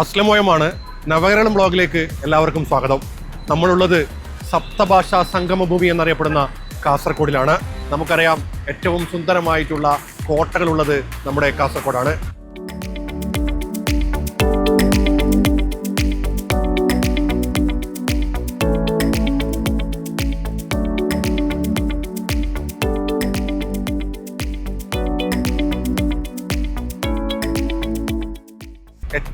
അസ്ലമോയമാണ് നവകേരളം ബ്ലോഗിലേക്ക് എല്ലാവർക്കും സ്വാഗതം. നമ്മളുള്ളത് സപ്തഭാഷാ സംഗമഭൂമി എന്നറിയപ്പെടുന്ന കാസർഗോഡിലാണ് നമുക്കറിയാം ഏറ്റവും സുന്ദരമായിട്ടുള്ള കോട്ടകളുള്ളത് നമ്മുടെ കാസർഗോഡാണ്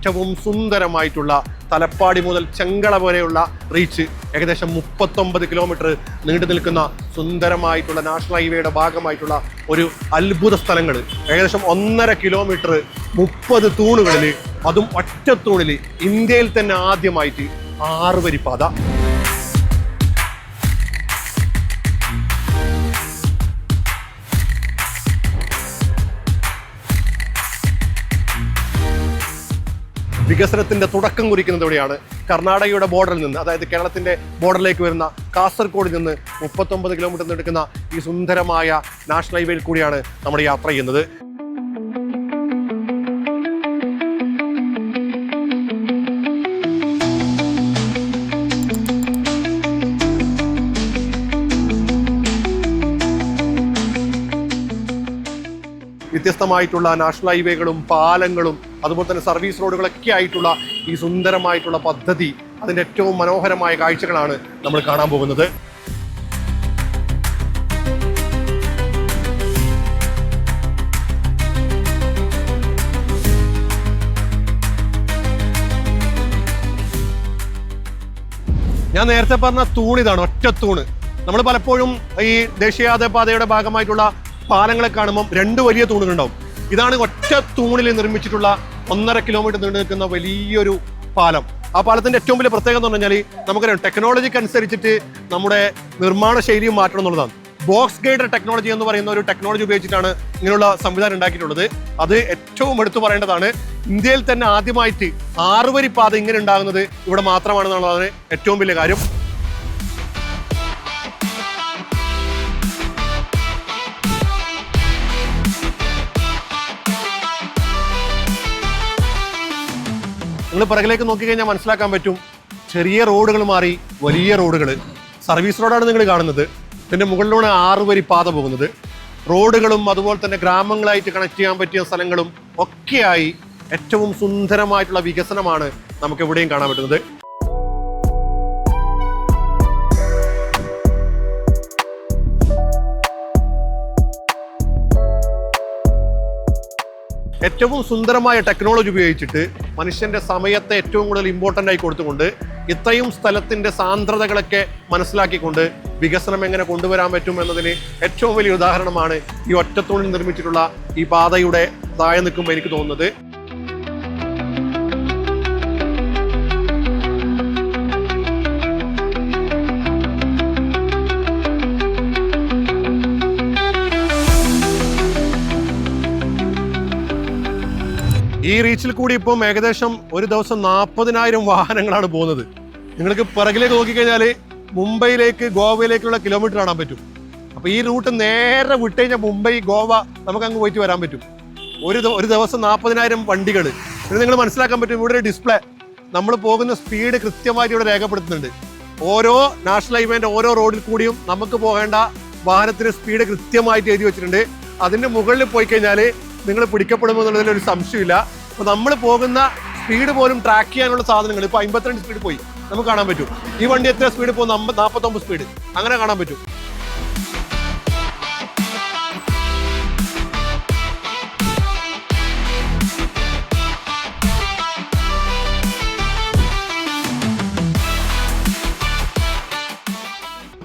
ഏറ്റവും സുന്ദരമായിട്ടുള്ള തലപ്പാടി മുതൽ ചെങ്കള വരെയുള്ള റീച്ച് ഏകദേശം മുപ്പത്തൊമ്പത് കിലോമീറ്റർ നീണ്ടു നിൽക്കുന്ന സുന്ദരമായിട്ടുള്ള നാഷണൽ ഹൈവേയുടെ ഭാഗമായിട്ടുള്ള ഒരു അത്ഭുത സ്ഥലങ്ങൾ ഏകദേശം ഒന്നര കിലോമീറ്റർ മുപ്പത് തൂണുകളിൽ അതും ഒറ്റ തൂണിൽ ഇന്ത്യയിൽ തന്നെ ആദ്യമായിട്ട് ആറ് വികസനത്തിന്റെ തുടക്കം കുറിക്കുന്നത് എവിടെയാണ്? കർണാടകയുടെ ബോർഡറിൽ നിന്ന് അതായത് കേരളത്തിന്റെ ബോർഡറിലേക്ക് വരുന്ന കാസർഗോഡിൽ നിന്ന് മുപ്പത്തൊമ്പത് കിലോമീറ്റർ എടുക്കുന്ന ഈ സുന്ദരമായ നാഷണൽ ഹൈവേയിൽ കൂടിയാണ് നമ്മൾ യാത്ര ചെയ്യുന്നത്. വ്യത്യസ്തമായിട്ടുള്ള നാഷണൽ ഹൈവേകളും പാലങ്ങളും അതുപോലെ തന്നെ സർവീസ് റോഡുകളൊക്കെ ആയിട്ടുള്ള ഈ സുന്ദരമായിട്ടുള്ള പദ്ധതി അതിന്റെ ഏറ്റവും മനോഹരമായ കാഴ്ചകളാണ് നമ്മൾ കാണാൻ പോകുന്നത്. ഞാൻ നേരത്തെ പറഞ്ഞ തൂണിതാണ് ഒറ്റ തൂണ്. നമ്മൾ പലപ്പോഴും ഈ ദേശീയപാതയുടെ ഭാഗമായിട്ടുള്ള പാലങ്ങളെ കാണുമ്പോൾ രണ്ട് വലിയ തൂണുകളുണ്ടാവും. ഇതാണ് ഒറ്റ തൂണിൽ നിർമ്മിച്ചിട്ടുള്ള ഒന്നര കിലോമീറ്റർ നീണ്ടു നിൽക്കുന്ന വലിയൊരു പാലം. ആ പാലത്തിന്റെ ഏറ്റവും വലിയ പ്രത്യേകത എന്ന് പറഞ്ഞാൽ നമുക്കറിയാം ടെക്നോളജിക്ക് അനുസരിച്ചിട്ട് നമ്മുടെ നിർമ്മാണ ശൈലിയും മാറ്റണം എന്നുള്ളതാണ്. ബോക്സ് ഗൈഡർ ടെക്നോളജി എന്ന് പറയുന്ന ഒരു ടെക്നോളജി ഉപയോഗിച്ചിട്ടാണ് ഇങ്ങനെയുള്ള സംവിധാനം ഉണ്ടാക്കിയിട്ടുള്ളത്. അത് ഏറ്റവും എടുത്തു പറയേണ്ടതാണ് ഇന്ത്യയിൽ തന്നെ ആദ്യമായിട്ട് ആറുവരി പാത ഇങ്ങനെ ഉണ്ടാകുന്നത് ഇവിടെ മാത്രമാണെന്നുള്ളതാണ് ഏറ്റവും വലിയ കാര്യം. നിങ്ങൾ പിറകിലേക്ക് നോക്കിക്കഴിഞ്ഞാൽ മനസ്സിലാക്കാൻ പറ്റും. ചെറിയ റോഡുകൾ മാറി വലിയ റോഡുകൾ സർവീസ് റോഡാണ് നിങ്ങൾ കാണുന്നത്. ഇതിന്റെ മുകളിലൂടെ ആറ് വരി പാത പോകുന്നത്. റോഡുകളും അതുപോലെ തന്നെ ഗ്രാമങ്ങളായിട്ട് കണക്ട് ചെയ്യാൻ പറ്റിയ സ്ഥലങ്ങളും ഒക്കെയായി ഏറ്റവും സുന്ദരമായിട്ടുള്ള വികസനമാണ് നമുക്ക് എവിടെയും കാണാൻ പറ്റുന്നത്. ഏറ്റവും സുന്ദരമായ ടെക്നോളജി ഉപയോഗിച്ചിട്ട് മനുഷ്യന്റെ സമയത്തെ ഏറ്റവും കൂടുതൽ ഇമ്പോർട്ടന്റ് ആയി കൊടുത്തുകൊണ്ട് ഇത്രയും സ്ഥലത്തിന്റെ സാന്ദ്രതകളൊക്കെ മനസ്സിലാക്കിക്കൊണ്ട് വികസനം എങ്ങനെ കൊണ്ടുവരാൻ പറ്റും എന്നതിന് ഏറ്റവും വലിയ ഉദാഹരണമാണ് ഈ ഒറ്റത്തൂണിൽ നിർമ്മിച്ചിട്ടുള്ള ഈ പാതയുടെ താഴെ നിൽക്കുമ്പോൾ എനിക്ക് തോന്നുന്നത്. ഈ റീച്ചിൽ കൂടി ഇപ്പം ഏകദേശം ഒരു ദിവസം നാൽപ്പതിനായിരം വാഹനങ്ങളാണ് പോകുന്നത്. നിങ്ങൾക്ക് പിറകിലേക്ക് നോക്കിക്കഴിഞ്ഞാൽ മുംബൈയിലേക്ക് ഗോവയിലേക്കുള്ള കിലോമീറ്റർ കാണാൻ പറ്റും. അപ്പോൾ ഈ റൂട്ട് നേരെ വിട്ട് കഴിഞ്ഞാൽ മുംബൈ ഗോവ നമുക്ക് അങ്ങ് പോയിട്ട് വരാൻ പറ്റും. ഒരു ഒരു ദിവസം നാൽപ്പതിനായിരം വണ്ടികൾ ഇത് നിങ്ങൾ മനസ്സിലാക്കാൻ പറ്റും ഇവിടെ ഒരു ഡിസ്പ്ലേ നമ്മൾ പോകുന്ന സ്പീഡ് കൃത്യമായിട്ട് ഇവിടെ രേഖപ്പെടുത്തുന്നുണ്ട്. ഓരോ നാഷണൽ ഹൈവേന്റെ ഓരോ റോഡിൽ കൂടിയും നമുക്ക് പോകേണ്ട വാഹനത്തിന് സ്പീഡ് കൃത്യമായിട്ട് എഴുതി വെച്ചിട്ടുണ്ട്. അതിന്റെ മുകളിൽ പോയി കഴിഞ്ഞാൽ നിങ്ങൾ പിടിക്കപ്പെടുമെന്നുള്ളതിൽ ഒരു സംശയമില്ല. അപ്പൊ നമ്മൾ പോകുന്ന സ്പീഡ് പോലും ട്രാക്ക് ചെയ്യാനുള്ള സാധനങ്ങൾ ഇപ്പൊ അമ്പത്തിരണ്ട് സ്പീഡ് പോയി. നമുക്ക് കാണാൻ പറ്റും. ഈ വണ്ടി എത്ര സ്പീഡ് പോകും നാൽപ്പത്തൊമ്പത് സ്പീഡ് അങ്ങനെ കാണാൻ പറ്റും.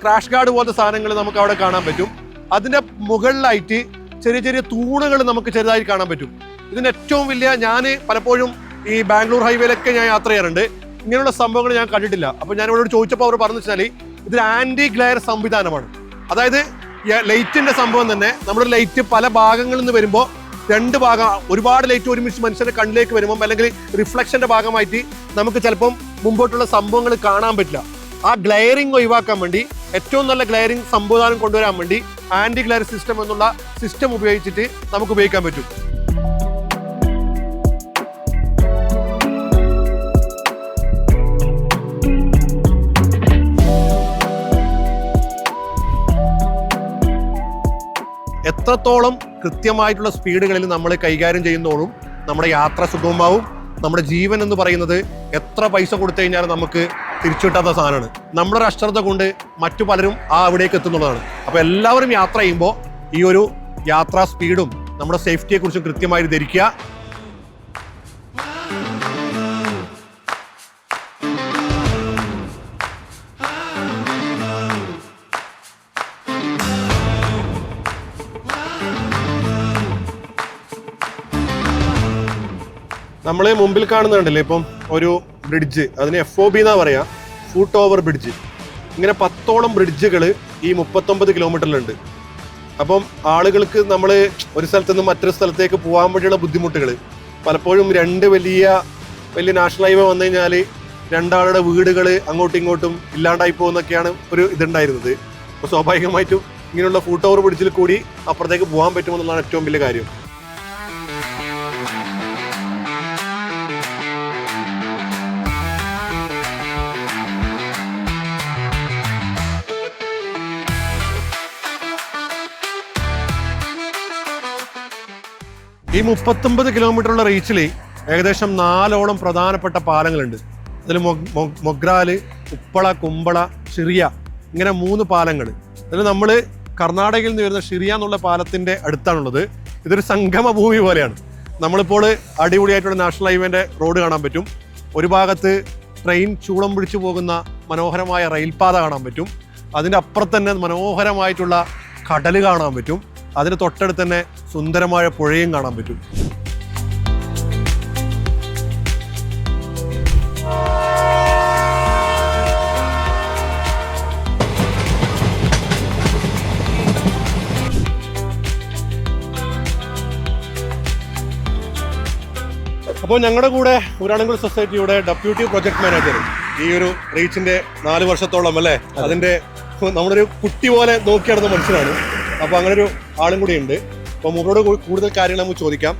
ക്രാഷ് ഗാർഡ് പോലത്തെ സാധനങ്ങൾ നമുക്ക് അവിടെ കാണാൻ പറ്റും. അതിന്റെ മുകളിലായിട്ട് ചെറിയ ചെറിയ തൂണുകൾ നമുക്ക് ചെറുതായി കാണാൻ പറ്റും. ഇതിന് ഏറ്റവും വലിയ ഞാൻ പലപ്പോഴും ഈ ബാംഗ്ലൂർ ഹൈവേയിലൊക്കെ ഞാൻ യാത്ര ചെയ്യാറുണ്ട്. ഇങ്ങനെയുള്ള സംഭവങ്ങൾ ഞാൻ കണ്ടിട്ടില്ല. അപ്പോൾ ഞാൻ ഇവരോട് ചോദിച്ചപ്പോൾ അവർ പറഞ്ഞു വെച്ചാൽ ഇതിൽ ആന്റി ഗ്ലെയർ സംവിധാനമാണ്. അതായത് ലൈറ്റിന്റെ സംഭവം തന്നെ നമ്മുടെ ലൈറ്റ് പല ഭാഗങ്ങളിൽ നിന്ന് വരുമ്പോൾ രണ്ട് ഭാഗം ഒരുപാട് ലൈറ്റ് ഒരുമിച്ച് മനുഷ്യന്റെ കണ്ണിലേക്ക് വരുമ്പോൾ അല്ലെങ്കിൽ റിഫ്ലക്ഷന്റെ ഭാഗമായിട്ട് നമുക്ക് ചിലപ്പം മുമ്പോട്ടുള്ള സംഭവങ്ങൾ കാണാൻ പറ്റില്ല. ആ ഗ്ലെയറിംഗ് ഒഴിവാക്കാൻ വേണ്ടി ഏറ്റവും നല്ല ഗ്ലെയറിംഗ് സംവിധാനം കൊണ്ടുവരാൻ വേണ്ടി ആന്റി ഗ്ലെയർ സിസ്റ്റം എന്നുള്ള സിസ്റ്റം ഉപയോഗിച്ചിട്ട് നമുക്ക് ഉപയോഗിക്കാൻ പറ്റും. എത്രത്തോളം കൃത്യമായിട്ടുള്ള സ്പീഡുകളിൽ നമ്മൾ കൈകാര്യം ചെയ്യുന്നോളും നമ്മുടെ യാത്ര സുഗമമാവും നമ്മുടെ ജീവൻ എന്ന് പറയുന്നത് എത്ര പൈസ കൊടുത്തു കഴിഞ്ഞാലും നമുക്ക് തിരിച്ചു കിട്ടാത്ത സാധനമാണ്. നമ്മുടെ അശ്രദ്ധ കൊണ്ട് മറ്റു പലരും ആ അവിടേക്ക് എത്തുന്നുള്ളതാണ്. അപ്പോൾ എല്ലാവരും യാത്ര ചെയ്യുമ്പോൾ ഈ ഒരു യാത്രാ സ്പീഡും നമ്മുടെ സേഫ്റ്റിയെ കുറിച്ചും കൃത്യമായി ധരിക്കുക. നമ്മൾ മുമ്പിൽ കാണുന്നുണ്ടല്ലേ? ഇപ്പം ഒരു ബ്രിഡ്ജ് അതിന് എഫ് ഒ ബി എന്നാ പറയാ. ഫുട്ട് ഓവർ ബ്രിഡ്ജ് ഇങ്ങനെ പത്തോളം ബ്രിഡ്ജുകൾ ഈ മുപ്പത്തൊമ്പത് കിലോമീറ്ററിലുണ്ട് അപ്പം ആളുകൾക്ക് നമ്മൾ ഒരു സ്ഥലത്ത് നിന്ന് മറ്റൊരു സ്ഥലത്തേക്ക് പോകാൻ വേണ്ടിയുള്ള ബുദ്ധിമുട്ടുകൾ പലപ്പോഴും രണ്ട് വലിയ വലിയ നാഷണൽ ഹൈവേ വന്നു കഴിഞ്ഞാൽ രണ്ടാളുടെ വീടുകൾ അങ്ങോട്ടും ഇങ്ങോട്ടും ഇല്ലാണ്ടായി പോകുന്നൊക്കെയാണ് ഒരു ഇതുണ്ടായിരുന്നത്. അപ്പോൾ സ്വാഭാവികമായിട്ടും ഇങ്ങനെയുള്ള ഫുട്ട് ഓവർ ബ്രിഡ്ജിൽ കൂടി അപ്പുറത്തേക്ക് പോകാൻ പറ്റുമെന്നുള്ളതാണ് ഏറ്റവും വലിയ കാര്യം. ഈ മുപ്പത്തൊമ്പത് കിലോമീറ്ററുള്ള റീച്ചിൽ ഏകദേശം നാലോളം പ്രധാനപ്പെട്ട പാലങ്ങളുണ്ട്. അതിൽ മൊഗ്രാൽ ഉപ്പള കുമ്പള ഷിറിയ ഇങ്ങനെ മൂന്ന് പാലങ്ങൾ അതിൽ നമ്മൾ കർണാടകയിൽ നിന്ന് വരുന്ന ഷിറിയ എന്നുള്ള പാലത്തിന്റെ അടുത്താണുള്ളത്. ഇതൊരു സംഗമ ഭൂമി പോലെയാണ്. നമ്മളിപ്പോൾ അടിപൊളിയായിട്ടുള്ള നാഷണൽ ഹൈവേന്റെ റോഡ് കാണാൻ പറ്റും. ഒരു ഭാഗത്ത് ട്രെയിൻ ചൂളം പിടിച്ചു പോകുന്ന മനോഹരമായ റെയിൽപാത കാണാൻ പറ്റും. അതിന്റെ അപ്പുറത്ത് തന്നെ മനോഹരമായിട്ടുള്ള കടൽ കാണാൻ പറ്റും. അതിന് തൊട്ടടുത്ത് തന്നെ സുന്ദരമായ പുഴയും കാണാൻ പറ്റും. അപ്പോൾ ഞങ്ങളുടെ കൂടെ ഊരാണുങ്കൽ സൊസൈറ്റിയുടെ ഡെപ്യൂട്ടി പ്രൊജക്ട് മാനേജർ ഈ ഒരു റീച്ചിന്റെ നാല് വർഷത്തോളം അല്ലേ? അതിന്റെ നമ്മളൊരു കുട്ടി പോലെ നോക്കി നടന്ന മനുഷ്യനാണ് അപ്പോൾ അങ്ങനെ ഒരു ആളും കൂടി ഉണ്ട്. അപ്പോൾ മുകളോട് കൂടുതൽ കാര്യങ്ങൾ നമുക്ക് ചോദിക്കാം.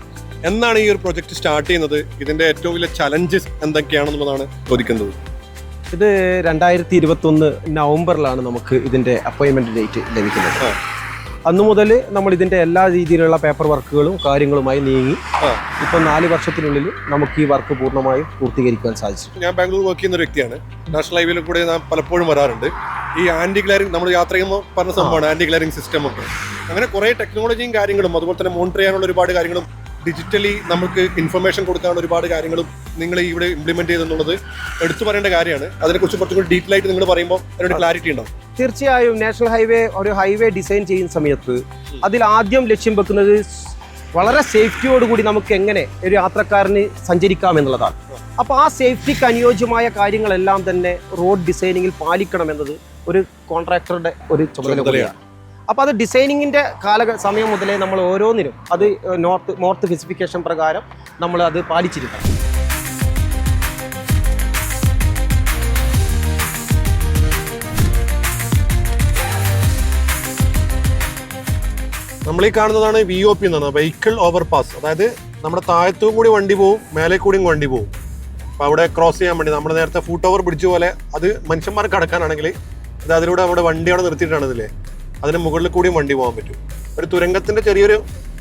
എന്നാണ് ഈ ഒരു പ്രൊജക്ട് സ്റ്റാർട്ട് ചെയ്യുന്നത്? ഇതിന്റെ ഏറ്റവും വലിയ ചലഞ്ചസ് എന്തൊക്കെയാണെന്നുള്ളതാണ് ചോദിക്കുന്നത്. ഇത് രണ്ടായിരത്തി ഇരുപത്തി ഒന്ന് നവംബറിലാണ് നമുക്ക് ഇതിന്റെ അപ്പോയിൻമെന്റ് ഡേറ്റ് ലഭിക്കുന്നത്. അന്നു മുതൽ നമ്മൾ ഇതിന്റെ എല്ലാ രീതിയിലുള്ള പേപ്പർ വർക്കുകളും കാര്യങ്ങളുമായി നീങ്ങി ഇപ്പം നാല് വർഷത്തിനുള്ളിൽ നമുക്ക് ഈ വർക്ക് പൂർണമായും പൂർത്തീകരിക്കാൻ സാധിച്ചു ഞാൻ ബാംഗ്ലൂർ വർക്ക് ചെയ്യുന്ന ഒരു വ്യക്തിയാണ്. നാഷണൽ ഹൈവേയിൽ കൂടെ ഞാൻ പലപ്പോഴും വരാറുണ്ട്. ഈ ആന്റി ഗ്ലാരിങ് നമ്മൾ യാത്ര ചെയ്യുമ്പോൾ പറഞ്ഞ സംഭവമാണ് ആന്റി ഗ്ലാരിങ് സിസ്റ്റം ഒക്കെ. അങ്ങനെ കുറേ ടെക്നോളജിയും കാര്യങ്ങളും അതുപോലെ തന്നെ മോണിറ്റർ ചെയ്യാനുള്ള ഒരുപാട് കാര്യങ്ങളും ഡിജിറ്റലി നമുക്ക് ഇൻഫർമേഷൻ കൊടുക്കാനുള്ള ഒരുപാട് കാര്യങ്ങളും നിങ്ങൾ ഇവിടെ ഇംപ്ലിമെന്റ് ചെയ്തെന്നുള്ളത് എടുത്തു പറയേണ്ട കാര്യമാണ്. അതിനെക്കുറിച്ച് കുറച്ചും കൂടി ഡീറ്റെയിൽ ആയിട്ട് നിങ്ങൾ പറയുമ്പോൾ അതിനൊരു ക്ലാരിറ്റി ഉണ്ടാവും. തീർച്ചയായും നാഷണൽ ഹൈവേ ഒരു ഹൈവേ ഡിസൈൻ ചെയ്യുന്ന സമയത്ത് അതിൽ ആദ്യം ലക്ഷ്യം വെക്കുന്നത് വളരെ സേഫ്റ്റിയോടുകൂടി നമുക്ക് എങ്ങനെ ഒരു യാത്രക്കാരന് സഞ്ചരിക്കാം എന്നുള്ളതാണ്. അപ്പോൾ ആ സേഫ്റ്റിക്ക് അനുയോജ്യമായ കാര്യങ്ങളെല്ലാം തന്നെ റോഡ് ഡിസൈനിങ്ങിൽ പാലിക്കണം എന്നത് ഒരു കോൺട്രാക്ടറുടെ ഒരു ചുമതല. കൂടിയാണ് അപ്പോൾ അത് ഡിസൈനിങ്ങിന്റെ കാല സമയം മുതലേ നമ്മൾ ഓരോന്നിനും അത് നോർത്ത് നോർത്ത് സ്പെസിഫിക്കേഷൻ പ്രകാരം നമ്മൾ അത് പാലിച്ചിരിക്കണം. നമ്മൾ ഈ കാണുന്നതാണ് വി ഒ പി എന്നാണ്. വെഹിക്കിൾ ഓവർ പാസ് അതായത് നമ്മുടെ താഴത്തും കൂടി വണ്ടി പോവും മേലെ കൂടിയും വണ്ടി പോവും. അപ്പോൾ അവിടെ ക്രോസ് ചെയ്യാൻ വേണ്ടി നമ്മൾ നേരത്തെ ഫുട്ട് ഓവർ പിടിച്ച പോലെ അത് മനുഷ്യന്മാർക്ക് കടക്കാനാണെങ്കിൽ ഇത് അതിലൂടെ അവിടെ വണ്ടി അവിടെ നിർത്തിയിട്ടാണ് ഇതില്ലേ അതിന് മുകളിൽ കൂടിയും വണ്ടി പോകാൻ പറ്റും. ഒരു തുരങ്കത്തിന്റെ ചെറിയൊരു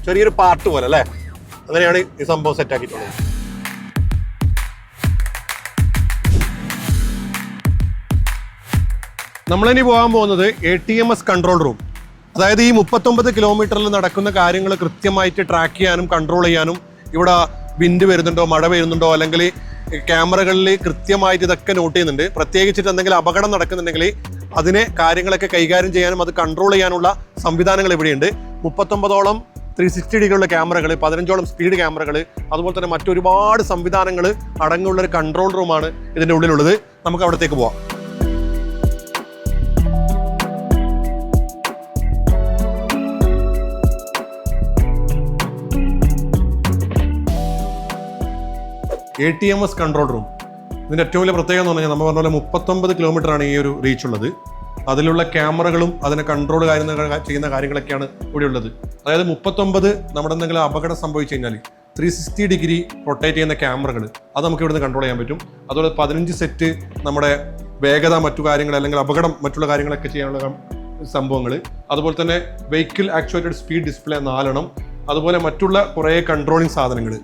ചെറിയൊരു പാർട്ട് പോലെ അല്ലേ? അങ്ങനെയാണ് ഈ സംഭവം സെറ്റ് ആക്കിയിട്ടുള്ളത്. നമ്മളിനി പോകാൻ പോകുന്നത് A T M S control room അതായത് ഈ മുപ്പത്തൊമ്പത് കിലോമീറ്ററിൽ നടക്കുന്ന കാര്യങ്ങൾ കൃത്യമായിട്ട് ട്രാക്ക് ചെയ്യാനും കൺട്രോൾ ചെയ്യാനും ഇവിടെ വിൻഡ് വരുന്നുണ്ടോ മഴ വരുന്നുണ്ടോ അല്ലെങ്കിൽ ക്യാമറകളിൽ കൃത്യമായിട്ട് ഇതൊക്കെ നോട്ട് ചെയ്യുന്നുണ്ട്. പ്രത്യേകിച്ചിട്ട് എന്തെങ്കിലും അപകടം നടക്കുന്നുണ്ടെങ്കിൽ അതിനെ കാര്യങ്ങളൊക്കെ കൈകാര്യം ചെയ്യാനും അത് കൺട്രോൾ ചെയ്യാനുള്ള സംവിധാനങ്ങൾ ഇവിടെയുണ്ട്. മുപ്പത്തൊമ്പതോളം ത്രീ സിക്സ്റ്റി ഡിഗ്രിയുള്ള ക്യാമറകൾ പതിനഞ്ചോളം സ്പീഡ് ക്യാമറകൾ അതുപോലെ തന്നെ മറ്റൊരുപാട് സംവിധാനങ്ങൾ അടങ്ങുള്ള ഒരു കൺട്രോൾ റൂമാണ് ഇതിന്റെ ഉള്ളിലുള്ളത്. നമുക്ക് അവിടത്തേക്ക് പോവാം. A T M S control room ഇതിന്റെ ഏറ്റവും വലിയ പ്രത്യേകത എന്ന് പറഞ്ഞാൽ നമ്മൾ പറഞ്ഞ പോലെ മുപ്പത്തൊമ്പത് ആണ് ഈ ഒരു റീച്ച് ഉള്ളത്. അതിലുള്ള ക്യാമറകളും അതിനെ കൺട്രോൾ കാര്യങ്ങൾ ചെയ്യുന്ന കാര്യങ്ങളൊക്കെയാണ് ഇവിടെ ഉള്ളത്. അതായത് മുപ്പത്തൊമ്പത് നമ്മുടെ എന്തെങ്കിലും അപകടം സംഭവിച്ചു കഴിഞ്ഞാൽ ത്രീ സിക്സ്റ്റി ഡിഗ്രി റൊട്ടേറ്റ് ചെയ്യുന്ന ക്യാമറകൾ അത് നമുക്ക് ഇവിടുന്ന് കൺട്രോൾ ചെയ്യാൻ പറ്റും. അതുപോലെ പതിനഞ്ച് സെറ്റ് നമ്മുടെ വേഗത മറ്റു കാര്യങ്ങൾ അല്ലെങ്കിൽ അപകടം മറ്റുള്ള കാര്യങ്ങളൊക്കെ ചെയ്യാനുള്ള സംഭവങ്ങൾ അതുപോലെ തന്നെ വെഹിക്കിൾ ആക്ച്വേറ്റഡ് സ്പീഡ് ഡിസ്പ്ലേ നാലെണ്ണം. അതുപോലെ മറ്റുള്ള കുറേ കൺട്രോളിങ് സാധനങ്ങൾ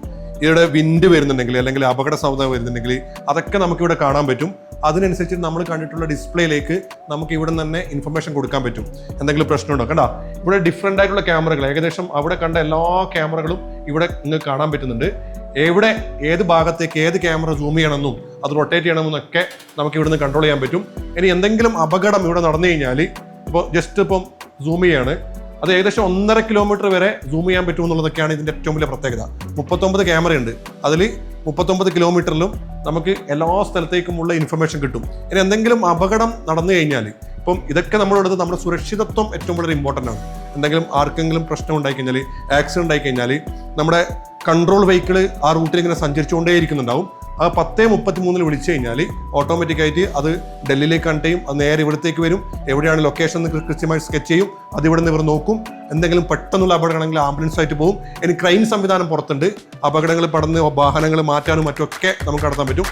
ഇവിടെ വിൻഡ് വരുന്നുണ്ടെങ്കിൽ അല്ലെങ്കിൽ അപകട സാധ്യത വരുന്നുണ്ടെങ്കിൽ അതൊക്കെ നമുക്ക് ഇവിടെ കാണാൻ പറ്റും. അതിനനുസരിച്ച് നമ്മൾ കണ്ടിട്ടുള്ള ഡിസ്പ്ലേയിലേക്ക് നമുക്ക് ഇവിടെ തന്നെ ഇൻഫർമേഷൻ കൊടുക്കാൻ പറ്റും. എന്തെങ്കിലും പ്രശ്നമുണ്ടോ? കണ്ട? ഇവിടെ ഡിഫറെന്റ് ആയിട്ടുള്ള ക്യാമറകൾ ഏകദേശം അവിടെ കണ്ട എല്ലാ ക്യാമറകളും ഇവിടെ നിങ്ങൾക്ക് കാണാൻ പറ്റുന്നുണ്ട്. എവിടെ ഏത് ഭാഗത്തേക്ക് ഏത് ക്യാമറ സൂം ചെയ്യണമെന്നും അത് റൊട്ടേറ്റ് ചെയ്യണമെന്നൊക്കെ നമുക്ക് ഇവിടുന്ന് കൺട്രോൾ ചെയ്യാൻ പറ്റും. ഇനി എന്തെങ്കിലും അപകടം ഇവിടെ നടന്നു കഴിഞ്ഞാൽ ഇപ്പോൾ ജസ്റ്റ് ഇപ്പം സൂം ചെയ്യാണ്. അത് ഏകദേശം ഒന്നര കിലോമീറ്റർ വരെ സൂം ചെയ്യാൻ പറ്റും എന്നുള്ളതൊക്കെയാണ് ഇതിന്റെ ഏറ്റവും വലിയ പ്രത്യേകത. മുപ്പത്തൊമ്പത് ക്യാമറ ഉണ്ട്. അതിൽ മുപ്പത്തൊമ്പത് കിലോമീറ്ററിലും നമുക്ക് എല്ലാ സ്ഥലത്തേക്കുമുള്ള ഇൻഫർമേഷൻ കിട്ടും. ഇനി എന്തെങ്കിലും അപകടം നടന്നു കഴിഞ്ഞാൽ ഇപ്പം ഇതൊക്കെ നമ്മളെടുത്ത് നമ്മുടെ സുരക്ഷിതത്വം ഏറ്റവും വളരെ ഇമ്പോർട്ടന്റ് ആണ്. എന്തെങ്കിലും ആർക്കെങ്കിലും പ്രശ്നം ഉണ്ടായി കഴിഞ്ഞാൽ ആക്സിഡന്റ് ആയി കഴിഞ്ഞാൽ നമ്മുടെ കൺട്രോൾ വെഹിക്കിൾ ആ റൂട്ടിൽ ഇങ്ങനെ സഞ്ചരിച്ചുകൊണ്ടേ ഇരിക്കുന്നുണ്ടാവും ആ പത്തേ മുപ്പത്തി മൂന്നിൽ വിളിച്ചു കഴിഞ്ഞാൽ ഓട്ടോമാറ്റിക് ആയിട്ട് അത് ഡൽഹിയിലേക്ക് കണ്ടെയും അത് നേരെ ഇവിടത്തേക്ക് വരും. എവിടെയാണ് ലൊക്കേഷൻ എന്ന് കൃത്യമായി സ്കെച്ച് ചെയ്യും. അത് ഇവിടെ നിന്ന് ഇവർ നോക്കും. എന്തെങ്കിലും പെട്ടെന്നുള്ള അപകടങ്ങളെങ്കിൽ ആംബുലൻസ് ആയിട്ട് പോകും. ഇനി ക്രൈം സംവിധാനം പുറത്തുണ്ട്. അപകടങ്ങൾ പടന്ന് വാഹനങ്ങൾ മാറ്റാനും മറ്റൊക്കെ നമുക്ക് നടത്താൻ പറ്റും.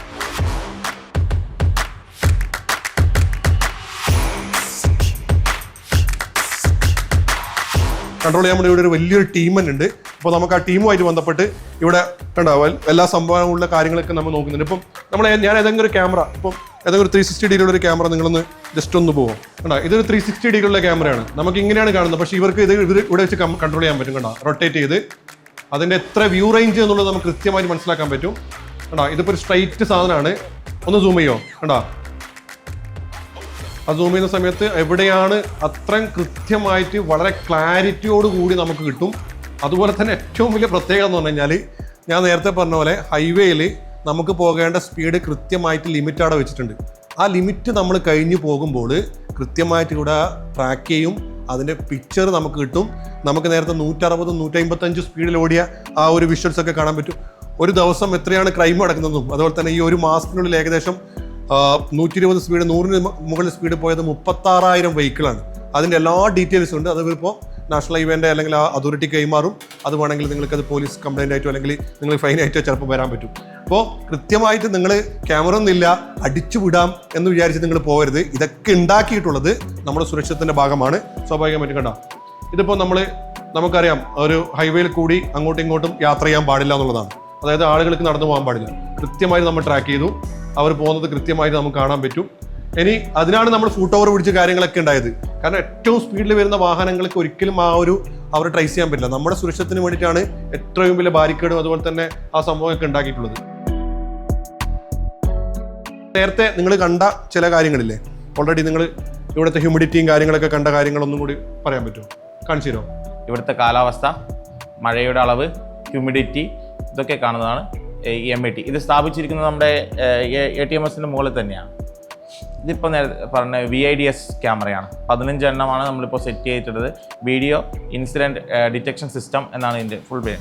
കൺട്രോൾ ചെയ്യാൻ വേണ്ടി ഇവിടെ ഒരു വലിയൊരു ടീം തന്നെ ഉണ്ട്. അപ്പോൾ നമുക്ക് ആ ടീമുമായിട്ട് ബന്ധപ്പെട്ട് ഇവിടെ കണ്ടാവും എല്ലാ സംഭവങ്ങളുള്ള കാര്യങ്ങളൊക്കെ നമ്മൾ നോക്കുന്നുണ്ട്. ഇപ്പം നമ്മൾ ഞാൻ ഏതെങ്കിലും ഒരു ക്യാമറ ഇപ്പം ഏതെങ്കിലും ഒരു ത്രീ സിക്സ്റ്റി ഡിയിലുള്ള ഒരു ക്യാമറ നിങ്ങളൊന്ന് ജസ്റ്റ് ഒന്ന് പോകും കണ്ടോ ഇതൊരു ത്രീ സിക്സ്റ്റി ഡിഗ്രിയുള്ള ക്യാമറയാണ് നമുക്ക് ഇങ്ങനെയാണ് കാണുന്നത്. പക്ഷേ ഇവർക്ക് ഇത് ഇവർ ഇവിടെ വെച്ച് കൺട്രോൾ ചെയ്യാൻ പറ്റും കണ്ടോ റൊട്ടേറ്റ് ചെയ്ത്. അതിന്റെ എത്ര വ്യൂ റേഞ്ച് എന്നുള്ളത് നമുക്ക് കൃത്യമായിട്ട് മനസ്സിലാക്കാൻ പറ്റും. കണ്ടോ ഇതിപ്പോൾ ഒരു സ്ട്രൈറ്റ് സാധനമാണ്. ഒന്ന് സൂം ചെയ്യോ കണ്ടോ? ആ സൂം ചെയ്യുന്ന സമയത്ത് എവിടെയാണ് അത്രയും കൃത്യമായിട്ട് വളരെ ക്ലാരിറ്റിയോട് കൂടി നമുക്ക് കിട്ടും. അതുപോലെ തന്നെ ഏറ്റവും വലിയ പ്രത്യേകത എന്ന് പറഞ്ഞു കഴിഞ്ഞാൽ ഞാൻ നേരത്തെ പറഞ്ഞ പോലെ ഹൈവേയിൽ നമുക്ക് പോകേണ്ട സ്പീഡ് കൃത്യമായിട്ട് ലിമിറ്റ് വെച്ചിട്ടുണ്ട്. ആ ലിമിറ്റ് നമ്മൾ കഴിഞ്ഞു പോകുമ്പോൾ കൃത്യമായിട്ട് ഇവിടെ ട്രാക്ക് ചെയ്യും. അതിന്റെ പിക്ചർ നമുക്ക് കിട്ടും. നമുക്ക് നേരത്തെ നൂറ്ററുപത് നൂറ്റമ്പത്തഞ്ച് സ്പീഡിൽ ഓടിയ ആ ഒരു വിഷ്വൽസ് ഒക്കെ കാണാൻ പറ്റും. ഒരു ദിവസം എത്രയാണ് ക്രൈം നടക്കുന്നതും. അതുപോലെ തന്നെ ഈ ഒരു മാസത്തിനുള്ളിൽ ഏകദേശം നൂറ്റി ഇരുപത് സ്പീഡ് നൂറിന് മുകളിൽ സ്പീഡ് പോയത് മുപ്പത്താറായിരം വെഹിക്കിളാണ് അതിന്റെ എല്ലാ ഡീറ്റെയിൽസും ഉണ്ട്. അത് ഇപ്പോൾ നാഷണൽ ഹൈവേന്റെ അല്ലെങ്കിൽ ആ അതോറിറ്റി കൈമാറും. അത് വേണമെങ്കിൽ നിങ്ങൾക്കത് പോലീസ് കംപ്ലൈന്റ് ആയിട്ടോ അല്ലെങ്കിൽ നിങ്ങൾ ഫൈൻ ആയിട്ടോ ചിലപ്പോൾ വരാൻ പറ്റും. അപ്പോൾ കൃത്യമായിട്ട് നിങ്ങൾ ക്യാമറ ഒന്നുമില്ല അടിച്ചു വിടാം എന്ന് വിചാരിച്ച് നിങ്ങൾ പോകരുത്. ഇതൊക്കെ ഉണ്ടാക്കിയിട്ടുള്ളത് നമ്മുടെ സുരക്ഷിതത്തിന്റെ ഭാഗമാണ്. സ്വാഭാവികമായിട്ടും കണ്ടോ? ഇതിപ്പോൾ നമ്മൾ നമുക്കറിയാം ഒരു ഹൈവേയിൽ കൂടി അങ്ങോട്ടും ഇങ്ങോട്ടും യാത്ര ചെയ്യാൻ പാടില്ല എന്നുള്ളതാണ്. അതായത് ആളുകൾക്ക് നടന്നു പോകാൻ പാടില്ല. കൃത്യമായി നമ്മൾ ട്രാക്ക് ചെയ്തു. അവർ പോകുന്നത് കൃത്യമായിട്ട് നമുക്ക് കാണാൻ പറ്റും. ഇനി അതിനാണ് നമ്മൾ ഫൂട്ട് ഓവർ പിടിച്ച കാര്യങ്ങളൊക്കെ ഉണ്ടായത്. കാരണം ഏറ്റവും സ്പീഡിൽ വരുന്ന വാഹനങ്ങൾക്ക് ഒരിക്കലും ആ ഒരു അവർ ട്രേസ് ചെയ്യാൻ പറ്റില്ല. നമ്മുടെ സുരക്ഷത്തിന് വേണ്ടിയിട്ടാണ് എത്രയും വലിയ ബാരിക്കേഡും അതുപോലെ തന്നെ ആ സംഭവമൊക്കെ ഉണ്ടാക്കിയിട്ടുള്ളത്. നേരത്തെ നിങ്ങൾ കണ്ട ചില കാര്യങ്ങളില്ലേ? ഓൾറെഡി നിങ്ങൾ ഇവിടുത്തെ ഹ്യൂമിഡിറ്റിയും കാര്യങ്ങളൊക്കെ കണ്ട കാര്യങ്ങളൊന്നും കൂടി പറയാൻ പറ്റുമോ? കാണിച്ചു തരുമോ? ഇവിടുത്തെ കാലാവസ്ഥ മഴയുടെ അളവ് ഹ്യൂമിഡിറ്റി ഇതൊക്കെ കാണുന്നതാണ്. എം ഐ ടി ഇത് സ്ഥാപിച്ചിരിക്കുന്നത് നമ്മുടെ എ ടി എം എസിന്റെ മുകളിൽ തന്നെയാണ്. ഇതിപ്പോൾ നേരത്തെ പറഞ്ഞ വി ഐ ഡി എസ് ക്യാമറയാണ്. പതിനഞ്ച് എണ്ണമാണ് നമ്മളിപ്പോൾ സെറ്റ് ചെയ്തിട്ടുള്ളത്. വീഡിയോ ഇൻസിഡന്റ് ഡിറ്റക്ഷൻ സിസ്റ്റം എന്നാണ് ഇതിന്റെ ഫുൾ പേര്.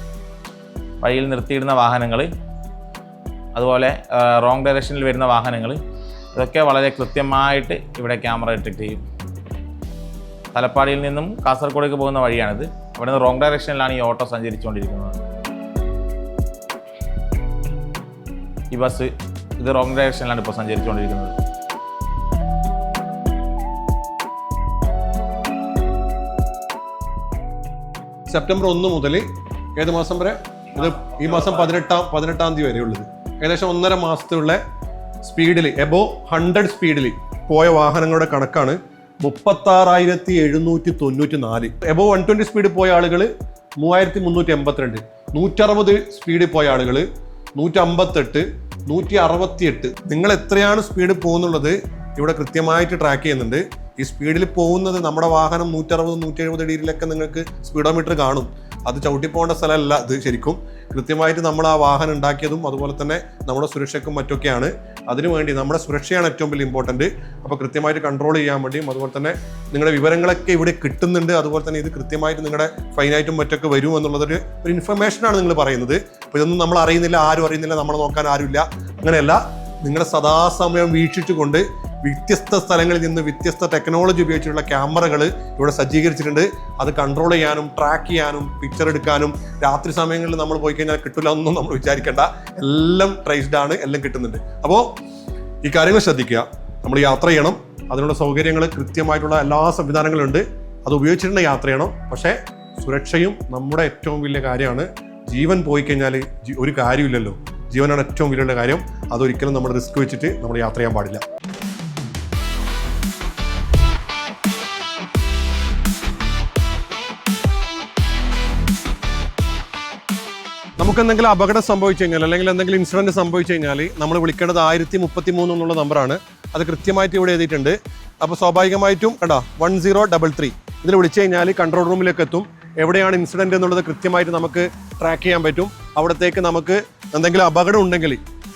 വഴിയിൽ നിർത്തിയിടുന്ന വാഹനങ്ങൾ അതുപോലെ റോങ് ഡയറക്ഷനിൽ വരുന്ന വാഹനങ്ങൾ ഇതൊക്കെ വളരെ കൃത്യമായിട്ട് ഇവിടെ ക്യാമറ ഡിറ്റക്ട് ചെയ്യും. തലപ്പാടിയിൽ നിന്നും കാസർഗോഡേക്ക് പോകുന്ന വഴിയാണിത്. അവിടെ നിന്ന് റോങ് ഡയറക്ഷനിലാണ് ഈ ഓട്ടോ സഞ്ചരിച്ചുകൊണ്ടിരിക്കുന്നത്. ഈ ബസ് ഇത് റോങ് ഡയറക്ഷനിലാണ് ഇപ്പോൾ സഞ്ചരിച്ചുകൊണ്ടിരിക്കുന്നത്. സെപ്റ്റംബർ ഒന്ന് മുതൽ ഏത് മാസം വരെ? ഇത് ഈ മാസം പതിനെട്ടാം പതിനെട്ടാം തീയതി വരെയുള്ളത് ഏകദേശം ഒന്നര മാസത്തിലുള്ള സ്പീഡിൽ എബോ ഹൺഡ്രഡ് സ്പീഡിൽ പോയ വാഹനങ്ങളുടെ കണക്കാണ് മുപ്പത്താറായിരത്തി എഴുന്നൂറ്റി തൊണ്ണൂറ്റി നാല് എബോ വൺ ട്വന്റി സ്പീഡിൽ പോയ ആളുകൾ മൂവായിരത്തി മുന്നൂറ്റി എൺപത്തിരണ്ട് നൂറ്ററുപത് സ്പീഡിൽ പോയ ആളുകൾ നൂറ്റി അമ്പത്തെട്ട് നൂറ്റി അറുപത്തിയെട്ട് നിങ്ങൾ എത്രയാണ് സ്പീഡ് പോകുന്നുള്ളത്? ഇവിടെ കൃത്യമായിട്ട് ട്രാക്ക് ചെയ്യുന്നുണ്ട്. ഈ സ്പീഡിൽ പോകുന്നത് നമ്മുടെ വാഹനം നൂറ്ററുപത് നൂറ്റി എഴുപത് ഡിഗ്രിയിലൊക്കെ നിങ്ങൾക്ക് സ്പീഡോമീറ്റർ കാണും. അത് ചവിട്ടി പോകേണ്ട സ്ഥലമല്ല ഇത് ശരിക്കും. കൃത്യമായിട്ട് നമ്മൾ ആ വാഹനം ഉണ്ടാക്കിയതും അതുപോലെ തന്നെ നമ്മുടെ സുരക്ഷയ്ക്കും മറ്റൊക്കെയാണ്. അതിനുവേണ്ടി നമ്മുടെ സുരക്ഷയാണ് ഏറ്റവും വലിയ ഇമ്പോർട്ടന്റ് അപ്പോൾ കൃത്യമായിട്ട് കൺട്രോൾ ചെയ്യാൻ വേണ്ടിയും അതുപോലെ തന്നെ നിങ്ങളുടെ വിവരങ്ങളൊക്കെ ഇവിടെ കിട്ടുന്നുണ്ട്. അതുപോലെ തന്നെ ഇത് കൃത്യമായിട്ട് നിങ്ങളുടെ ഫൈനായിട്ടും മറ്റൊക്കെ വരും എന്നുള്ളതൊരു ഒരു ഇൻഫർമേഷനാണ് നിങ്ങൾ പറയുന്നത്. അപ്പോൾ ഇതൊന്നും നമ്മൾ അറിയുന്നില്ല ആരും അറിയുന്നില്ല നമ്മൾ നോക്കാൻ ആരുമില്ല. അങ്ങനെയല്ല നിങ്ങളെ സദാസമയം വീക്ഷിച്ചുകൊണ്ട് വ്യത്യസ്ത സ്ഥലങ്ങളിൽ നിന്ന് വ്യത്യസ്ത ടെക്നോളജി ഉപയോഗിച്ചിട്ടുള്ള ക്യാമറകൾ ഇവിടെ സജ്ജീകരിച്ചിട്ടുണ്ട്. അത് കൺട്രോൾ ചെയ്യാനും ട്രാക്ക് ചെയ്യാനും പിക്ചർ എടുക്കാനും രാത്രി സമയങ്ങളിൽ നമ്മൾ പോയി കഴിഞ്ഞാൽ കിട്ടില്ല ഒന്നും നമ്മൾ വിചാരിക്കേണ്ട. എല്ലാം ട്രേസ്ഡ് ആണ് എല്ലാം കിട്ടുന്നുണ്ട്. അപ്പോൾ ഈ കാര്യങ്ങൾ ശ്രദ്ധിക്കുക. നമ്മൾ യാത്ര ചെയ്യണം. അതിനുള്ള സൗകര്യങ്ങൾ കൃത്യമായിട്ടുള്ള എല്ലാ സംവിധാനങ്ങളും ഉണ്ട്. അത് ഉപയോഗിച്ചിട്ടുണ്ട് യാത്ര ചെയ്യണം. പക്ഷേ സുരക്ഷയും നമ്മുടെ ഏറ്റവും വലിയ കാര്യമാണ്. ജീവൻ പോയി കഴിഞ്ഞാൽ ഒരു കാര്യമില്ലല്ലോ. ജീവനാണ് ഏറ്റവും വലിയ കാര്യം. അതൊരിക്കലും നമ്മൾ റിസ്ക് വെച്ചിട്ട് നമ്മൾ യാത്ര ചെയ്യാൻ പാടില്ല. നമുക്ക് എന്തെങ്കിലും അപകടം സംഭവിച്ചു കഴിഞ്ഞാൽ അല്ലെങ്കിൽ എന്തെങ്കിലും ഇൻസിഡന്റ് സംഭവിച്ചു കഴിഞ്ഞാൽ നമ്മൾ വിളിക്കേണ്ടത് ആയിരത്തി മുപ്പത്തി മൂന്ന് എന്നുള്ള നമ്പറാണ്. അത് കൃത്യമായിട്ട് ഇവിടെ എഴുതിയിട്ടുണ്ട്. അപ്പോൾ സ്വാഭാവികമായിട്ടും കണ്ടോ വൺ സീറോ ഡബിൾ ത്രീ ഇതിൽ വിളിച്ചു കഴിഞ്ഞാൽ കൺട്രോൾ റൂമിലേക്ക് എത്തും. എവിടെയാണ് ഇൻസിഡന്റ് എന്നുള്ളത് കൃത്യമായിട്ട് നമുക്ക് ട്രാക്ക് ചെയ്യാൻ പറ്റും. അവിടത്തേക്ക് നമുക്ക് എന്തെങ്കിലും അപകടം ഉണ്ടെങ്കിൽ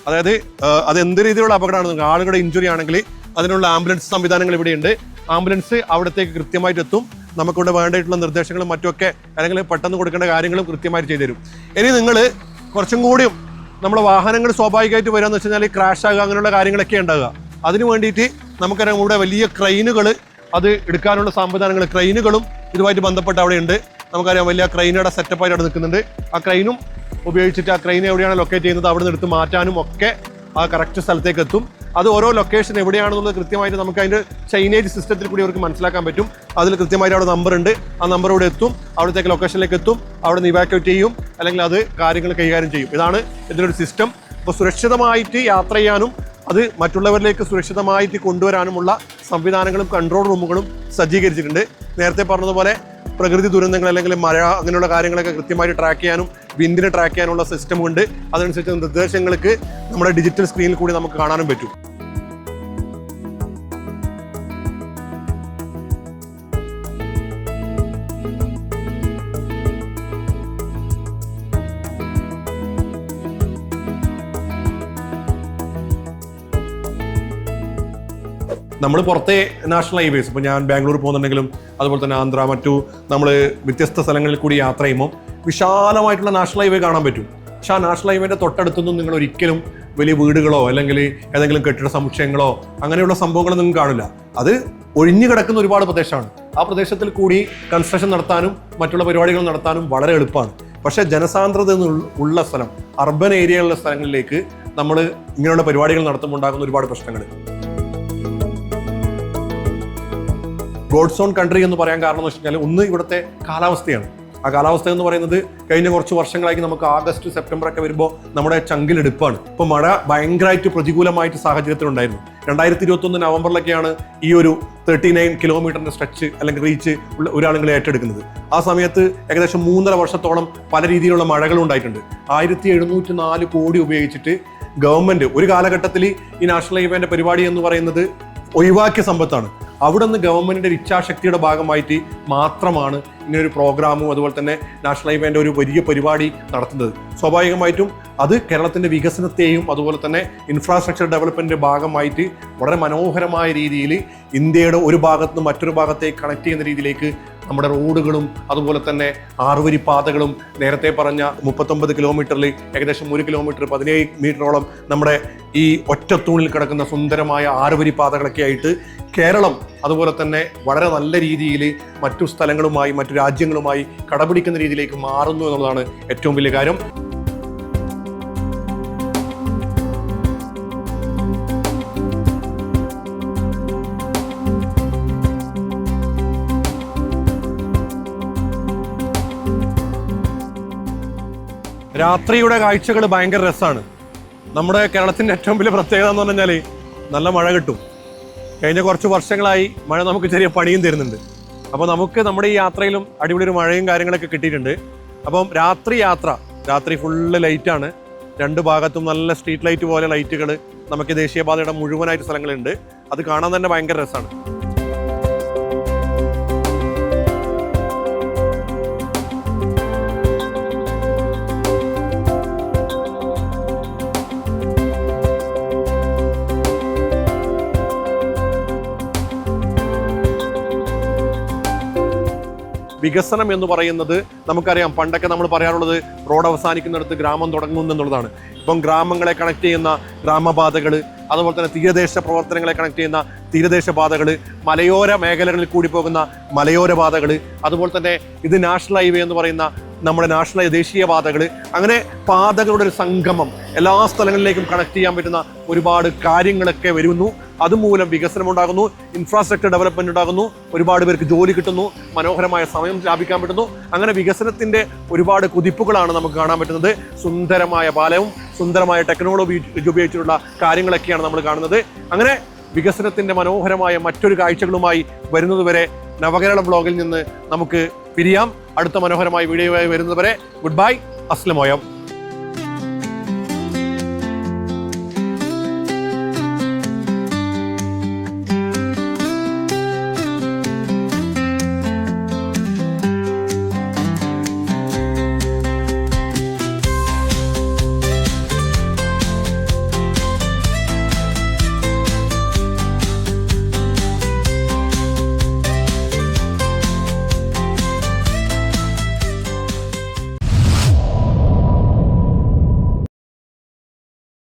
അതായത് അത് എന്ത് രീതിയിലുള്ള അപകടമാണ് ആളുകളുടെ ഇഞ്ചുറി ആണെങ്കിൽ അതിനുള്ള ആംബുലൻസ് സംവിധാനങ്ങൾ ഇവിടെയുണ്ട്. ആംബുലൻസ് അവിടത്തേക്ക് കൃത്യമായിട്ട് എത്തും. നമുക്കിവിടെ വേണ്ടിയിട്ടുള്ള നിർദ്ദേശങ്ങളും മറ്റുമൊക്കെ അല്ലെങ്കിൽ പെട്ടെന്ന് കൊടുക്കേണ്ട കാര്യങ്ങളും കൃത്യമായിട്ട് ചെയ്തു തരും ഇനി നിങ്ങൾ കുറച്ചും കൂടിയും നമ്മുടെ വാഹനങ്ങൾ സ്വാഭാവികമായിട്ട് വരാന്ന് വെച്ച് കഴിഞ്ഞാൽ ക്രാഷ് ആകുക അങ്ങനെയുള്ള കാര്യങ്ങളൊക്കെ ഉണ്ടാകുക അതിന് വേണ്ടിയിട്ട് നമുക്കറിയാം ഇവിടെ വലിയ ക്രെയിനുകൾ അത് എടുക്കാനുള്ള സംവിധാനങ്ങൾ ക്രെയിനുകളും ഇതുമായിട്ട് ബന്ധപ്പെട്ട് അവിടെ ഉണ്ട്. നമുക്കറിയാം വലിയ ക്രെയിനുകളുടെ സെറ്റപ്പായിട്ട് അവിടെ നിൽക്കുന്നുണ്ട്. ആ ക്രെയിനും ഉപയോഗിച്ചിട്ട് ആ ക്രെയിൻ എവിടെയാണ് ലൊക്കേറ്റ് ചെയ്യുന്നത്? അവിടെ നിന്ന് എടുത്ത് മാറ്റാനും ഒക്കെ ആ കറക്റ്റ് സ്ഥലത്തേക്ക് എത്തും. അത് ഓരോ ലൊക്കേഷൻ എവിടെയാണെന്നുള്ളത് കൃത്യമായിട്ട് നമുക്ക് അതിന്റെ ചൈനേജ് സിസ്റ്റത്തിൽ കൂടി അവർക്ക് മനസ്സിലാക്കാൻ പറ്റും. അതിൽ കൃത്യമായിട്ട് അവിടെ നമ്പർ ഉണ്ട്. ആ നമ്പർ ഇവിടെ എത്തും. അവിടത്തേക്ക് ലൊക്കേഷനിലേക്ക് എത്തും. അവിടെ നിന്ന് ഇവാക്യുവേറ്റ് ചെയ്യും. അല്ലെങ്കിൽ അത് കാര്യങ്ങൾ കൈകാര്യം ചെയ്യും. ഇതാണ് ഇതിലൊരു സിസ്റ്റം അപ്പോൾ സുരക്ഷിതമായിട്ട് യാത്ര ചെയ്യാനും അത് മറ്റുള്ളവരിലേക്ക് സുരക്ഷിതമായിട്ട് കൊണ്ടുവരാനുമുള്ള സംവിധാനങ്ങളും കൺട്രോൾ റൂമുകളും സജ്ജീകരിച്ചിട്ടുണ്ട്. നേരത്തെ പറഞ്ഞതുപോലെ പ്രകൃതി ദുരന്തങ്ങൾ അല്ലെങ്കിൽ മഴ അങ്ങനെയുള്ള കാര്യങ്ങളൊക്കെ കൃത്യമായിട്ട് ട്രാക്ക് ചെയ്യാനും വിൻഡിനെ ട്രാക്ക് ചെയ്യാനുള്ള സിസ്റ്റം ഉണ്ട്. അതനുസരിച്ച് നിർദ്ദേശങ്ങൾക്ക് നമ്മുടെ ഡിജിറ്റൽ സ്ക്രീനിൽ കൂടി നമുക്ക് കാണാനും പറ്റും. നമ്മൾ പുറത്തെ നാഷണൽ ഹൈവേസ് ഇപ്പോൾ ഞാൻ ബാംഗ്ലൂർ പോകുന്നുണ്ടെങ്കിലും അതുപോലെ തന്നെ ആന്ധ്ര മറ്റു നമ്മൾ വ്യത്യസ്ത സ്ഥലങ്ങളിൽ കൂടി യാത്ര ചെയ്യുമ്പോൾ വിശാലമായിട്ടുള്ള നാഷണൽ ഹൈവേ കാണാൻ പറ്റും. പക്ഷെ ആ നാഷണൽ ഹൈവേന്റെ തൊട്ടടുത്തൊന്നും നിങ്ങൾ ഒരിക്കലും വലിയ വീടുകളോ അല്ലെങ്കിൽ ഏതെങ്കിലും കെട്ടിട സമുച്ചയങ്ങളോ അങ്ങനെയുള്ള സംഭവങ്ങളൊന്നും നിങ്ങൾക്ക് കാണില്ല. അത് ഒഴിഞ്ഞു കിടക്കുന്ന ഒരുപാട് പ്രദേശമാണ്. ആ പ്രദേശത്തിൽ കൂടി കൺസ്ട്രക്ഷൻ നടത്താനും മറ്റുള്ള പരിപാടികൾ നടത്താനും വളരെ എളുപ്പമാണ്. പക്ഷേ ജനസാന്ദ്രത ഉള്ള സ്ഥലം അർബൻ ഏരിയയിലുള്ള സ്ഥലങ്ങളിലേക്ക് നമ്മൾ ഇങ്ങനെയുള്ള പരിപാടികൾ നടത്തുമ്പോൾ ഉണ്ടാകുന്ന ഒരുപാട് പ്രശ്നങ്ങൾ. ഗോഡ്സോൺ കൺട്രി എന്ന് പറയാൻ കാരണം എന്ന് വെച്ചാൽ ഒന്ന് ഇവിടുത്തെ കാലാവസ്ഥയാണ്. ആ കാലാവസ്ഥ എന്ന് പറയുന്നത് കഴിഞ്ഞ കുറച്ച് വർഷങ്ങളായി നമുക്ക് ആഗസ്റ്റ് സെപ്റ്റംബർ ഒക്കെ വരുമ്പോൾ നമ്മുടെ ചങ്കിലെടുപ്പാണ് ഇപ്പോൾ മഴ ഭയങ്കരമായിട്ട് പ്രതികൂലമായിട്ട് സാഹചര്യത്തിലുണ്ടായിരുന്നു. രണ്ടായിരത്തി ഇരുപത്തൊന്ന് നവംബറിലൊക്കെയാണ് ഈ ഒരു തേർട്ടി നയൻ കിലോമീറ്ററിന്റെ സ്ട്രെച്ച് അല്ലെങ്കിൽ റീച്ച് ഉള്ള ഒരാളുകളെ ഏറ്റെടുക്കുന്നത്. ആ സമയത്ത് ഏകദേശം മൂന്നര വർഷത്തോളം പല രീതിയിലുള്ള മഴകളും ഉണ്ടായിട്ടുണ്ട്. ആയിരത്തി എഴുന്നൂറ്റി നാല് കോടി ഉപയോഗിച്ചിട്ട് ഗവൺമെന്റ് ഒരു കാലഘട്ടത്തിൽ ഈ നാഷണൽ ഹൈവേന്റെ പരിപാടി എന്ന് പറയുന്നത് ഒഴിവാക്കിയ സമ്പത്താണ്. അവിടെ നിന്ന് ഗവൺമെന്റിന്റെ ഇച്ഛാശക്തിയുടെ ഭാഗമായിട്ട് മാത്രമാണ് ഇങ്ങനെ ഒരു പ്രോഗ്രാമും അതുപോലെ തന്നെ നാഷണൽ ഹൈവേന്റെ ഒരു വലിയ പരിപാടി നടത്തുന്നത്. സ്വാഭാവികമായിട്ടും അത് കേരളത്തിന്റെ വികസനത്തെയും അതുപോലെ തന്നെ ഇൻഫ്രാസ്ട്രക്ചർ ഡെവലപ്മെന്റിന്റെ ഭാഗമായിട്ട് വളരെ മനോഹരമായ രീതിയിൽ ഇന്ത്യയുടെ ഒരു ഭാഗത്ത് നിന്ന് മറ്റൊരു ഭാഗത്തേക്ക് കണക്ട് ചെയ്യുന്ന രീതിയിലേക്ക് നമ്മുടെ റോഡുകളും അതുപോലെ തന്നെ ആറുവരി പാതകളും നേരത്തെ പറഞ്ഞ മുപ്പത്തൊമ്പത് കിലോമീറ്ററിൽ ഏകദേശം ഒരു കിലോമീറ്റർ പതിനേഴ് മീറ്ററോളം നമ്മുടെ ഈ ഒറ്റത്തൂണിൽ കിടക്കുന്ന സുന്ദരമായ ആറുവരി പാതകളൊക്കെ ആയിട്ട് കേരളം അതുപോലെ തന്നെ വളരെ നല്ല രീതിയിൽ മറ്റു സ്ഥലങ്ങളുമായി മറ്റു രാജ്യങ്ങളുമായി കടപിടിക്കുന്ന രീതിയിലേക്ക് മാറുന്നു എന്നുള്ളതാണ് ഏറ്റവും വലിയ കാര്യം. രാത്രിയുടെ കാഴ്ചകൾ ഭയങ്കര രസമാണ് നമ്മുടെ കേരളത്തിന്റെ ഏറ്റവും വലിയ പ്രത്യേകത എന്ന് പറഞ്ഞാൽ നല്ല മഴ കിട്ടും. കഴിഞ്ഞ കുറച്ച് വർഷങ്ങളായി മഴ നമുക്ക് ചെറിയ പണിയും തരുന്നുണ്ട്. അപ്പോൾ നമുക്ക് നമ്മുടെ ഈ യാത്രയിലും അടിപൊളി ഒരു മഴയും കാര്യങ്ങളൊക്കെ കിട്ടിയിട്ടുണ്ട്. അപ്പം രാത്രി യാത്ര രാത്രി ഫുള്ള് ലൈറ്റാണ് രണ്ട് ഭാഗത്തും നല്ല സ്ട്രീറ്റ് ലൈറ്റ് പോലെ ലൈറ്റുകൾ നമുക്ക് ദേശീയപാതയുടെ മുഴുവനായിട്ട് സ്ഥലങ്ങളുണ്ട്. അത് കാണാൻ തന്നെ ഭയങ്കര രസമാണ് വികസനം എന്ന് പറയുന്നത് നമുക്കറിയാം. പണ്ടൊക്കെ നമ്മൾ പറയാറുള്ളത് റോഡ് അവസാനിക്കുന്നിടത്ത് ഗ്രാമം തുടങ്ങുന്നു എന്നുള്ളതാണ്. ഇപ്പം ഗ്രാമങ്ങളെ കണക്ട് ചെയ്യുന്ന ഗ്രാമപാതകൾ അതുപോലെ തന്നെ തീരദേശ പ്രവർത്തനങ്ങളെ കണക്ട് ചെയ്യുന്ന തീരദേശ പാതകൾ മലയോര മേഖലകളിൽ കൂടി പോകുന്ന മലയോര പാതകൾ അതുപോലെ തന്നെ ഇത് നാഷണൽ ഹൈവേ എന്ന് പറയുന്ന നമ്മുടെ നാഷണൽ ദേശീയ പാതകൾ അങ്ങനെ പാതകളുടെ ഒരു സംഗമം എല്ലാ സ്ഥലങ്ങളിലേക്കും കണക്ട് ചെയ്യാൻ പറ്റുന്ന ഒരുപാട് കാര്യങ്ങളൊക്കെ വരുന്നു. അതുമൂലം വികസനം ഉണ്ടാകുന്നു ഇൻഫ്രാസ്ട്രക്ചർ ഡെവലപ്മെന്റ് ഉണ്ടാകുന്നു ഒരുപാട് പേർക്ക് ജോലി കിട്ടുന്നു മനോഹരമായ സമയം ലാഭിക്കാൻ പറ്റുന്നു. അങ്ങനെ വികസനത്തിന്റെ ഒരുപാട് കുതിപ്പുകളാണ് നമുക്ക് കാണാൻ പറ്റുന്നത്. സുന്ദരമായ പാലവും സുന്ദരമായ ടെക്നോളജി ഉപയോഗിച്ചിട്ടുള്ള കാര്യങ്ങളൊക്കെയാണ് നമ്മൾ കാണുന്നത്. അങ്ങനെ വികസനത്തിന്റെ മനോഹരമായ മറ്റൊരു കാഴ്ചകളുമായി വരുന്നതുവരെ നവകേരള ബ്ലോഗിൽ നിന്ന് നമുക്ക് പിരിയാം. അടുത്ത മനോഹരമായ വീഡിയോയുമായി വരുന്നതുവരെ ഗുഡ് ബൈ അസ്ലമോയം.